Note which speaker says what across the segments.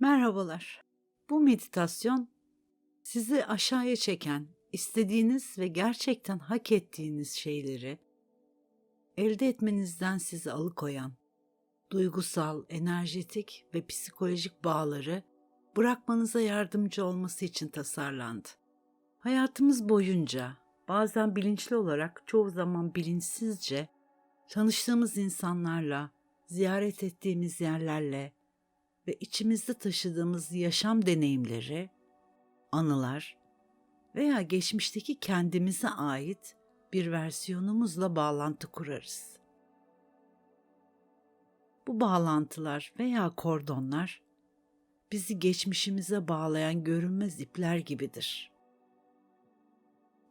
Speaker 1: Merhabalar. Bu meditasyon sizi aşağıya çeken, istediğiniz ve gerçekten hak ettiğiniz şeyleri elde etmenizden sizi alıkoyan, duygusal, enerjetik ve psikolojik bağları bırakmanıza yardımcı olması için tasarlandı. Hayatımız boyunca bazen bilinçli olarak, çoğu zaman bilinçsizce tanıştığımız insanlarla, ziyaret ettiğimiz yerlerle ve içimizde taşıdığımız yaşam deneyimleri, anılar veya geçmişteki kendimize ait bir versiyonumuzla bağlantı kurarız. Bu bağlantılar veya kordonlar bizi geçmişimize bağlayan görünmez ipler gibidir.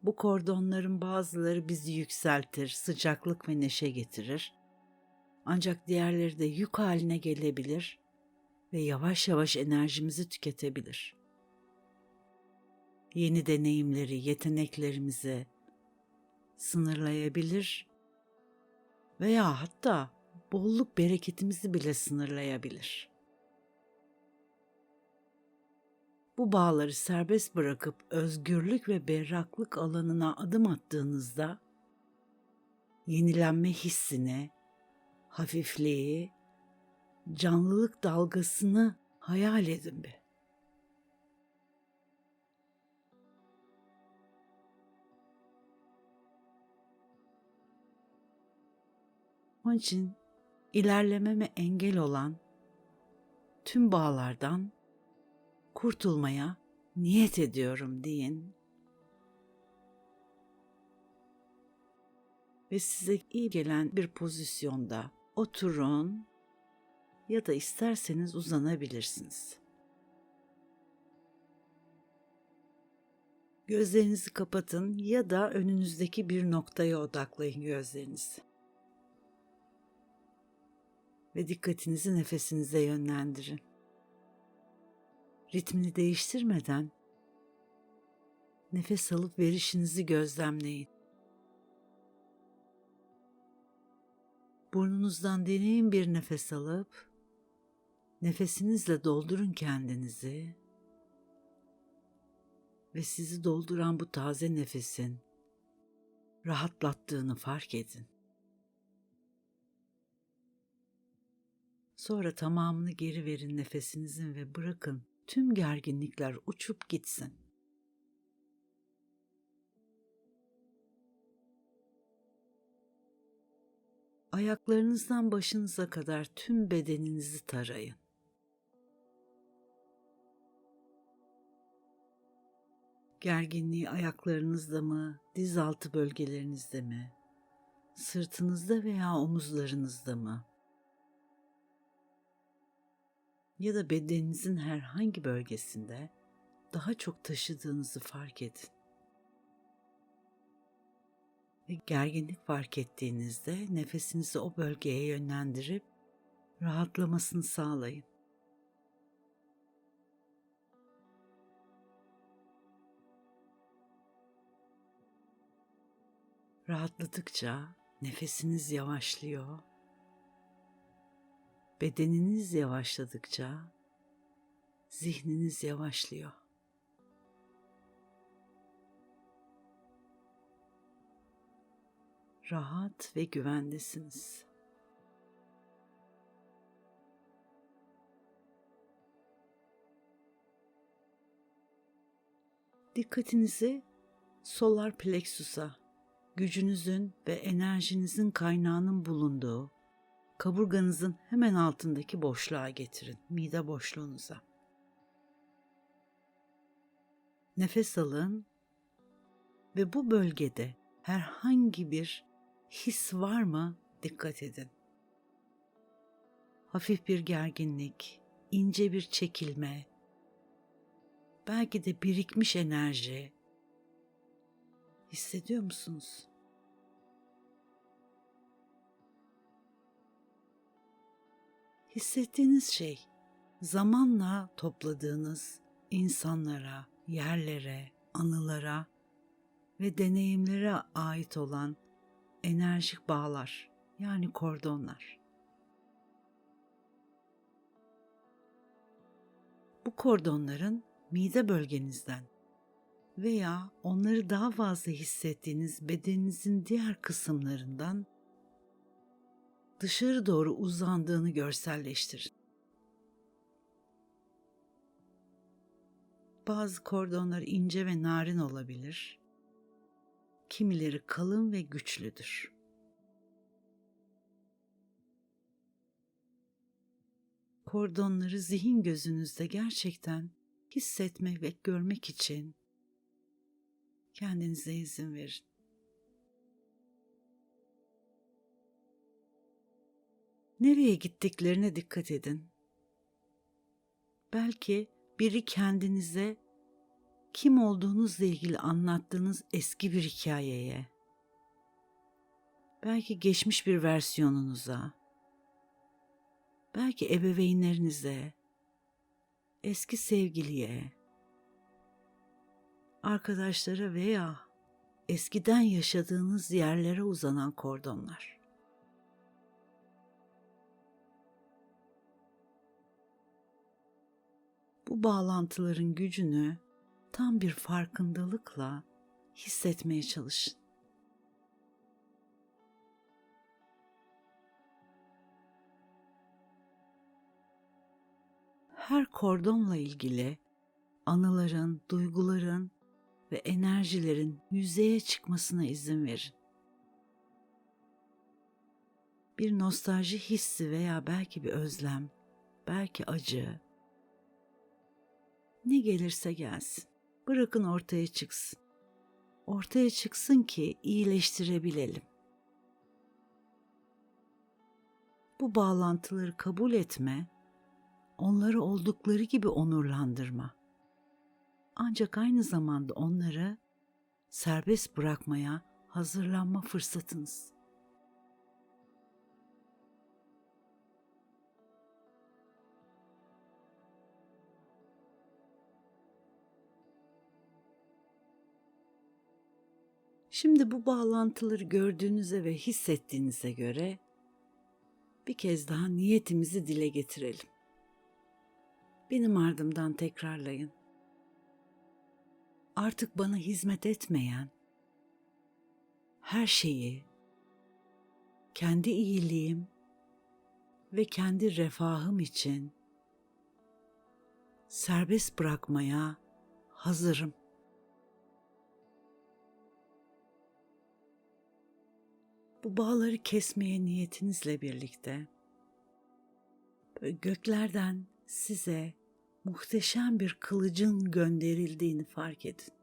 Speaker 1: Bu kordonların bazıları bizi yükseltir, sıcaklık ve neşe getirir. Ancak diğerleri de yük haline gelebilir ve yavaş yavaş enerjimizi tüketebilir. Yeni deneyimleri, yeteneklerimizi sınırlayabilir veya hatta bolluk bereketimizi bile sınırlayabilir. Bu bağları serbest bırakıp özgürlük ve berraklık alanına adım attığınızda yenilenme hissini, hafifliği canlılık dalgasını hayal edin bir. Onun için ilerlememe engel olan tüm bağlardan kurtulmaya niyet ediyorum deyin. Ve size iyi gelen bir pozisyonda oturun ya da isterseniz uzanabilirsiniz. Gözlerinizi kapatın ya da önünüzdeki bir noktaya odaklayın gözlerinizi. Ve dikkatinizi nefesinize yönlendirin. Ritmini değiştirmeden nefes alıp verişinizi gözlemleyin. Burnunuzdan derin bir nefes alıp Nefesinizle doldurun kendinizi ve sizi dolduran bu taze nefesin rahatlattığını fark edin. Sonra tamamını geri verin nefesinizin ve bırakın tüm gerginlikler uçup gitsin. Ayaklarınızdan başınıza kadar tüm bedeninizi tarayın. Gerginliği ayaklarınızda mı, diz altı bölgelerinizde mi, sırtınızda veya omuzlarınızda mı? Ya da bedeninizin herhangi bölgesinde daha çok taşıdığınızı fark edin. Ve gerginlik fark ettiğinizde nefesinizi o bölgeye yönlendirip rahatlamasını sağlayın. Rahatladıkça nefesiniz yavaşlıyor. Bedeniniz yavaşladıkça zihniniz yavaşlıyor. Rahat ve güvendesiniz. Dikkatinizi solar plexus'a gücünüzün ve enerjinizin kaynağının bulunduğu kaburganızın hemen altındaki boşluğa getirin, mide boşluğunuza. Nefes alın ve bu bölgede herhangi bir his var mı dikkat edin. Hafif bir gerginlik, ince bir çekilme, belki de birikmiş enerji hissediyor musunuz? Hissettiğiniz şey zamanla topladığınız insanlara, yerlere, anılara ve deneyimlere ait olan enerjik bağlar yani kordonlar. Bu kordonların mide bölgenizden veya onları daha fazla hissettiğiniz bedeninizin diğer kısımlarından dışarı doğru uzandığını görselleştirin. Bazı kordonlar ince ve narin olabilir. Kimileri kalın ve güçlüdür. Kordonları zihin gözünüzde gerçekten hissetmek ve görmek için kendinize izin verin. Nereye gittiklerine dikkat edin. Belki biri kendinize kim olduğunuzla ilgili anlattığınız eski bir hikayeye, belki geçmiş bir versiyonunuza, belki ebeveynlerinize, eski sevgiliye, arkadaşlara veya eskiden yaşadığınız yerlere uzanan kordonlar. Bu bağlantıların gücünü tam bir farkındalıkla hissetmeye çalışın. Her kordonla ilgili anıların, duyguların ve enerjilerin yüzeye çıkmasına izin verin. Bir nostalji hissi veya belki bir özlem, belki acı, ne gelirse gelsin. Bırakın ortaya çıksın. Ortaya çıksın ki iyileştirebilelim. Bu bağlantıları kabul etme, onları oldukları gibi onurlandırma. Ancak aynı zamanda onları serbest bırakmaya hazırlanma fırsatınız. Şimdi bu bağlantıları gördüğünüze ve hissettiğinize göre bir kez daha niyetimizi dile getirelim. Benim ardımdan tekrarlayın. Artık bana hizmet etmeyen her şeyi kendi iyiliğim ve kendi refahım için serbest bırakmaya hazırım. bu bağları kesmeye niyetinizle birlikte göklerden size muhteşem bir kılıcın gönderildiğini fark edin.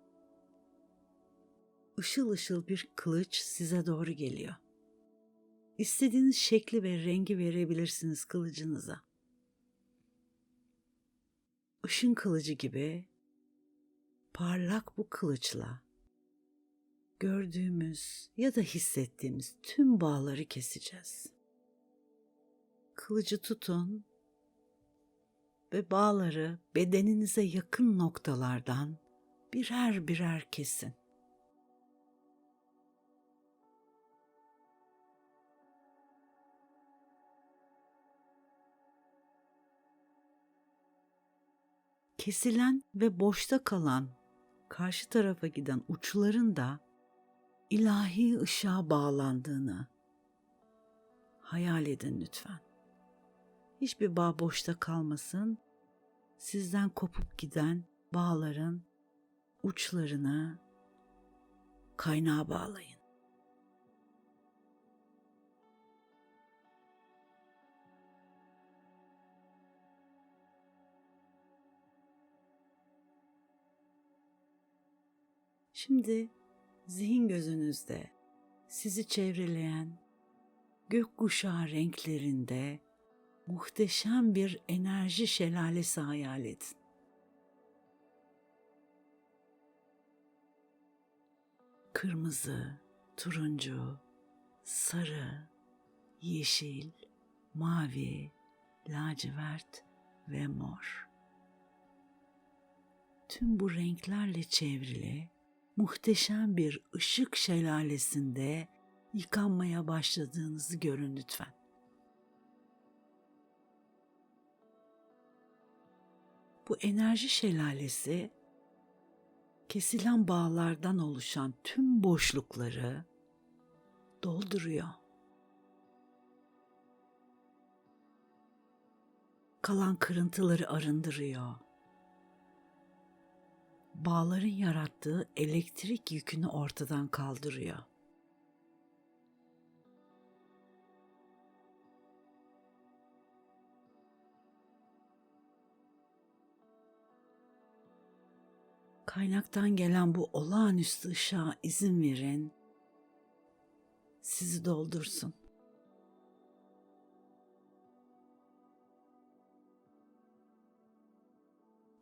Speaker 1: Işıl ışıl bir kılıç size doğru geliyor. İstediğiniz şekli ve rengi verebilirsiniz kılıcınıza. Işın kılıcı gibi parlak bu kılıçla gördüğümüz ya da hissettiğimiz tüm bağları keseceğiz. Kılıcı tutun ve bağları bedeninize yakın noktalardan birer birer kesin. Kesilen ve boşta kalan karşı tarafa giden uçların da ilahi ışığa bağlandığını hayal edin lütfen. Hiçbir bağ boşta kalmasın. Sizden kopup giden bağların uçlarını kaynağa bağlayın. Şimdi zihin gözünüzde sizi çevreleyen gökkuşağı renklerinde muhteşem bir enerji şelalesi hayal edin. Kırmızı, turuncu, sarı, yeşil, mavi, lacivert ve mor. Tüm bu renklerle çevrili muhteşem bir ışık şelalesinde yıkanmaya başladığınızı görün lütfen. Bu enerji şelalesi kesilen bağlardan oluşan tüm boşlukları dolduruyor. Kalan kırıntıları arındırıyor. Bağların yarattığı elektrik yükünü ortadan kaldırıyor. Kaynaktan gelen bu olağanüstü ışığa izin verin. Sizi doldursun.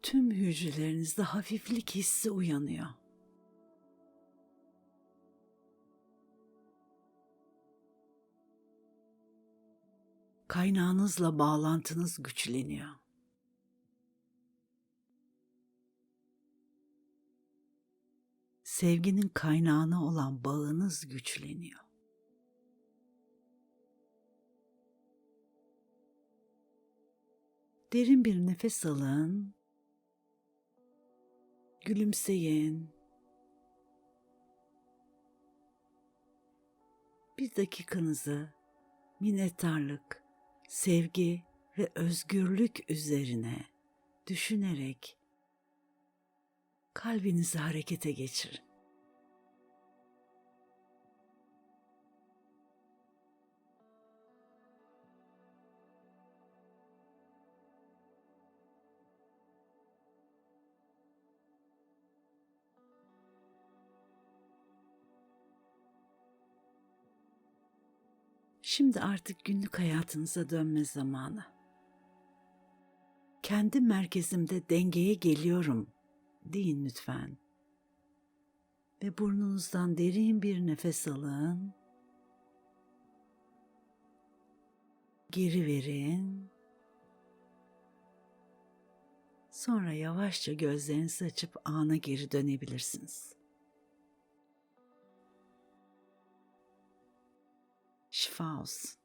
Speaker 1: Tüm hücrelerinizde hafiflik hissi uyanıyor. Kaynağınızla bağlantınız güçleniyor. Sevginin kaynağına olan bağınız güçleniyor. Derin bir nefes alın. Gülümseyin. Bir dakikanızı minnettarlık, sevgi ve özgürlük üzerine düşünerek kalbinizi harekete geçirin. Şimdi artık günlük hayatınıza dönme zamanı. Kendi merkezimde dengeye geliyorum deyin lütfen. Ve burnunuzdan derin bir nefes alın. Geri verin. Sonra yavaşça gözlerinizi açıp ana geri dönebilirsiniz. false.